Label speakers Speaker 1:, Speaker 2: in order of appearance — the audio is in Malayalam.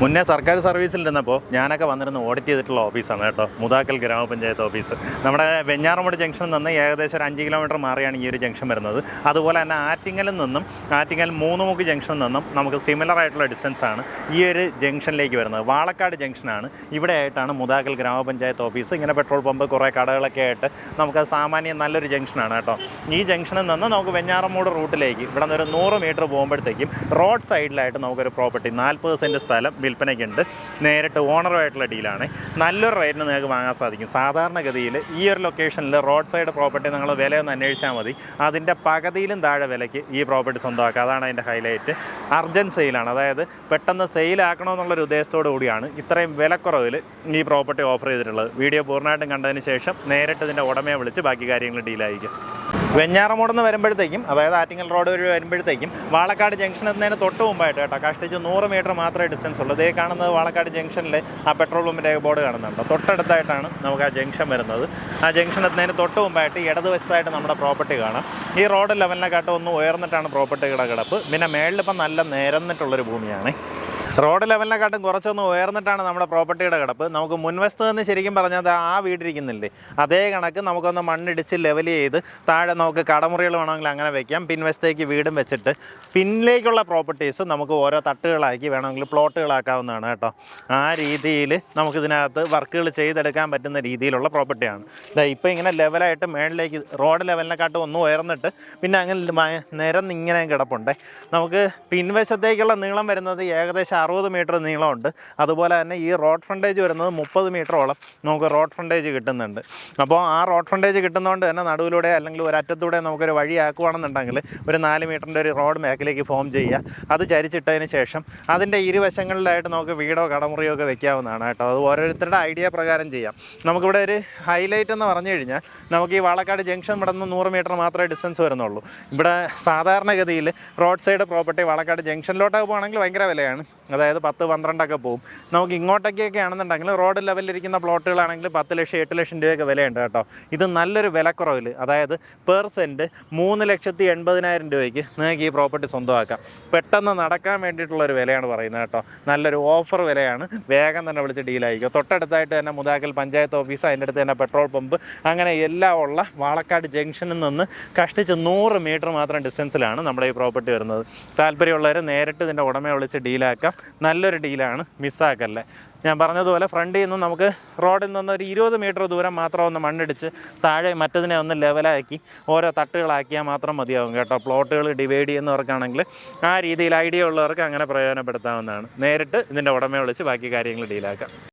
Speaker 1: മുന്നേ സർക്കാർ സർവീസിലിരുന്നപ്പോൾ ഞാനൊക്കെ വന്നിരുന്ന് ഓഡിറ്റ് ചെയ്തിട്ടുള്ള ഓഫീസാണ് കേട്ടോ. മുതാക്കൽ ഗ്രാമപഞ്ചായത്ത് ഓഫീസ് നമ്മുടെ വെഞ്ഞാറമൂട് ജംഗ്ഷനിൽ നിന്ന് ഏകദേശം ഒരു അഞ്ച് കിലോമീറ്റർ മാറിയാണ് ഈ ഒരു ജംഗ്ഷൻ വരുന്നത്. അതുപോലെ തന്നെ ആറ്റിങ്ങലിൽ നിന്നും ആറ്റിങ്ങൽ മൂന്നുമുക്ക് ജംഗ്ഷനിൽ നിന്നും നമുക്ക് സിമിലർ ആയിട്ടുള്ള ഡിസ്റ്റൻസ് ആണ് ഈ ഒരു ജംഗ്ഷനിലേക്ക് വരുന്നത്. വാളക്കാട് ജംഗ്ഷനാണ് ഇവിടെ ആയിട്ടാണ് മുതാക്കൽ ഗ്രാമപഞ്ചായത്ത് ഓഫീസ് ഇങ്ങനെ പെട്രോൾ പമ്പ് കുറേ കടകളൊക്കെ ആയിട്ട് നമുക്ക് സാമാന്യം നല്ലൊരു ജംഗ്ഷനാണ് കേട്ടോ. ഈ ജംഗ്ഷനിൽ നിന്ന് നമുക്ക് വെഞ്ഞാറമൂട് റൂട്ടിലേക്ക് ഇവിടെ നിന്ന് ഒരു നൂറ് മീറ്റർ പോകുമ്പോഴത്തേക്കും റോഡ് സൈഡിലായിട്ട് നമുക്കൊരു പ്രോപ്പർട്ടി നാൽപ്പത് സെന്റ് സ്ഥലം വിൽപ്പനയ്ക്കുണ്ട്. നേരിട്ട് ഓണറുമായിട്ടുള്ള ഡീലാണ് നല്ലൊരു റേറ്റിന് നിങ്ങൾക്ക് വാങ്ങാൻ സാധിക്കും. സാധാരണഗതിയിൽ ഈ ഒരു ലൊക്കേഷനിൽ റോഡ് സൈഡ് പ്രോപ്പർട്ടി നിങ്ങൾ വിലയൊന്ന് അന്വേഷിച്ചാൽ മതി. അതിന്റെ പകുതിയിലും താഴെ വിലയ്ക്ക് ഈ പ്രോപ്പർട്ടി സ്വന്തമാക്കുക അതാണ് അതിന്റെ ഹൈലൈറ്റ് അർജന്റ് സെയിലാണ് അതായത് പെട്ടെന്ന് സെയിലാക്കണമെന്നുള്ളൊരു ഉദ്ദേശത്തോടു കൂടിയാണ് ഇത്രയും വിലക്കുറവിൽ ഈ പ്രോപ്പർട്ടി ഓഫർ ചെയ്തിട്ടുള്ളത്. വീഡിയോ പൂർണമായിട്ടും കണ്ടതിന് ശേഷം നേരിട്ട് ഇതിന്റെ ഉടമയെ വിളിച്ച് ബാക്കി കാര്യങ്ങൾ ഡീലായിരിക്കും വെഞ്ഞാറമൂട് നിന്ന് വരുമ്പോഴത്തേക്കും അതായത് ആറ്റിങ്ങൽ റോഡ് വഴി വരുമ്പോഴത്തേക്കും വാളക്കാട് ജംഗ്ഷൻ എന്നതിന് തൊട്ട് മുമ്പായിട്ട് കേട്ടോ കഷ്ടിച്ച് നൂറ് മീറ്റർ മാത്രമേ ഡിസ്റ്റൻസ് ഉള്ളൂ. ഇതേ കാണുന്നത് വാളക്കാട് ജംഗ്ഷനിലെ ആ പെട്രോൾ പമ്പിന്റെ ബോർഡ് കാണുന്നുണ്ട്. തൊട്ടടുത്തായിട്ടാണ് നമുക്ക് ആ ജംഗ്ഷൻ വരുന്നത്. ആ ജംഗ്ഷൻ എത്തുന്നതിന് തൊട്ട് മുമ്പായിട്ട് ഇടതുവശത്തായിട്ട് നമ്മുടെ പ്രോപ്പർട്ടി കാണാം. ഈ റോഡ് ലെവലിനെക്കാട്ടും ഒന്ന് ഉയർന്നിട്ടാണ് പ്രോപ്പർട്ടിയുടെ കിടപ്പ്. പിന്നെ മേളിലിപ്പം നല്ല നിരന്നിട്ടുള്ളൊരു ഭൂമിയാണ്. റോഡ് ലെവലിനെക്കാട്ടും കുറച്ചൊന്ന് ഉയർന്നിട്ടാണ് നമ്മുടെ പ്രോപ്പർട്ടിയുടെ കിടപ്പ്. നമുക്ക് മുൻവശത്ത് നിന്ന് ശരിക്കും പറഞ്ഞാൽ ആ വീടിരിക്കുന്നില്ലേ അതേ കണക്ക് നമുക്കൊന്ന് മണ്ണിടിച്ച് ലെവൽ ചെയ്ത് താഴെ നമുക്ക് കടമുറികൾ വേണമെങ്കിൽ അങ്ങനെ വെക്കാം. പിൻവശത്തേക്ക് വീടും വെച്ചിട്ട് പിന്നിലേക്കുള്ള പ്രോപ്പർട്ടീസ് നമുക്ക് ഓരോ തട്ടുകളാക്കി വേണമെങ്കിൽ പ്ലോട്ടുകളാക്കാവുന്നതാണ് കേട്ടോ. ആ രീതിയിൽ നമുക്കിതിനകത്ത് വർക്കുകൾ ചെയ്തെടുക്കാൻ പറ്റുന്ന രീതിയിലുള്ള പ്രോപ്പർട്ടിയാണ് ഇപ്പോൾ ഇങ്ങനെ ലെവലായിട്ട് മേളിലേക്ക് റോഡ് ലെവലിനെക്കാട്ടും ഒന്ന് ഉയർന്നിട്ട് പിന്നെ അങ്ങനെ നിരന്നിങ്ങനെ കിടപ്പുണ്ട്. നമുക്ക് പിൻവശത്തേക്കുള്ള നീളം വരുന്നത് ഏകദേശം അറുപത് മീറ്റർ നീളമുണ്ട്. അതുപോലെ തന്നെ ഈ റോഡ് ഫ്രണ്ടേജ് വരുന്നത് മുപ്പത് മീറ്ററോളം നമുക്ക് റോഡ് ഫ്രണ്ടേജ് കിട്ടുന്നുണ്ട്. അപ്പോൾ ആ റോഡ് ഫ്രണ്ടേജ് കിട്ടുന്നതുകൊണ്ട് തന്നെ നടുവിലൂടെ അല്ലെങ്കിൽ ഒരു അറ്റത്തൂടെ നമുക്കൊരു വഴിയാക്കുവാണെന്നുണ്ടെങ്കിൽ ഒരു നാല് മീറ്ററിന്റെ ഒരു റോഡ് മേഖലയ്ക്ക് ഫോം ചെയ്യുക. അത് ചരിച്ചിട്ടതിന് ശേഷം അതിന്റെ ഇരുവശങ്ങളിലായിട്ട് നമുക്ക് വീടോ കടമുറിയോ ഒക്കെ വെക്കാവുന്നതാണ് കേട്ടോ. അത് ഓരോരുത്തരുടെ ഐഡിയ പ്രകാരം ചെയ്യാം. നമുക്കിവിടെ ഒരു ഹൈലൈറ്റ് എന്ന് പറഞ്ഞു കഴിഞ്ഞാൽ നമുക്ക് ഈ വാളക്കാട് ജംഗ്ഷൻ ഇവിടെ നിന്ന് നൂറ് മീറ്റർ മാത്രമേ ഡിസ്റ്റൻസ് വരുന്നുള്ളൂ. ഇവിടെ സാധാരണഗതിയിൽ റോഡ് സൈഡ് പ്രോപ്പർട്ടി വാളക്കാട് ജംഗ്ഷനിലോട്ടൊക്കെ പോകുകയാണെങ്കിൽ ഭയങ്കര വിലയാണ്. അതായത് പത്ത് പന്ത്രണ്ടൊക്കെ പോകും നമുക്ക് ഇങ്ങോട്ടേക്കൊക്കെ ആണെന്നുണ്ടെങ്കിൽ റോഡ് ലെവലിലിരിക്കുന്ന പ്ലോട്ടുകളാണെങ്കിൽ പത്ത് ലക്ഷം എട്ട് ലക്ഷം രൂപയൊക്കെ വിലയുണ്ട് കേട്ടോ. ഇത് നല്ലൊരു വിലക്കുറവിൽ അതായത് പെർ സെന്റ് മൂന്ന് ലക്ഷത്തി എൺപതിനായിരം രൂപയ്ക്ക് നിങ്ങൾക്ക് ഈ പ്രോപ്പർട്ടി സ്വന്തമാക്കാം. പെട്ടെന്ന് നടക്കാൻ വേണ്ടിയിട്ടുള്ള ഒരു വിലയാണ് പറയുന്നത് കേട്ടോ. നല്ലൊരു ഓഫർ വിലയാണ്. വേഗം തന്നെ വിളിച്ച് ഡീലായിരിക്കും തൊട്ടടുത്തായിട്ട് തന്നെ മുതാക്കൽ പഞ്ചായത്ത് ഓഫീസ് അതിന്റെ അടുത്ത് തന്നെ പെട്രോൾ പമ്പ് അങ്ങനെ എല്ലാം ഉള്ള വാളക്കാട് ജംഗ്ഷനിൽ നിന്ന് കഷ്ടിച്ച് നൂറ് മീറ്റർ മാത്രം ഡിസ്റ്റൻസിലാണ് നമ്മുടെ ഈ പ്രോപ്പർട്ടി വരുന്നത്. താല്പര്യമുള്ളവർ നേരിട്ട് ഇതിന്റെ ഉടമയെ വിളിച്ച് ഡീലാക്കാം നല്ലൊരു ഡീലാണ് മിസ്സാക്കല്ലേ ഞാൻ പറഞ്ഞതുപോലെ ഫ്രണ്ടിൽ നിന്ന് നമുക്ക് റോഡിൽ നിന്ന് ഒരു ഇരുപത് മീറ്റർ ദൂരം മാത്രം ഒന്ന് മണ്ണിടിച്ച് താഴെ മറ്റതിനെ ഒന്ന് ലെവലാക്കി ഓരോ തട്ടുകളാക്കിയാൽ മാത്രം മതിയാവും കേട്ടോ. പ്ലോട്ടുകൾ ഡിവൈഡ് ചെയ്യുന്നവർക്കാണെങ്കിൽ ആ രീതിയിൽ ഐഡിയ ഉള്ളവർക്ക് അങ്ങനെ പ്രയോജനപ്പെടുത്താവുന്നതാണ്. നേരിട്ട് ഇതിന്റെ ഉടമയെ വിളിച്ച് ബാക്കി കാര്യങ്ങൾ ഡീലാക്കാം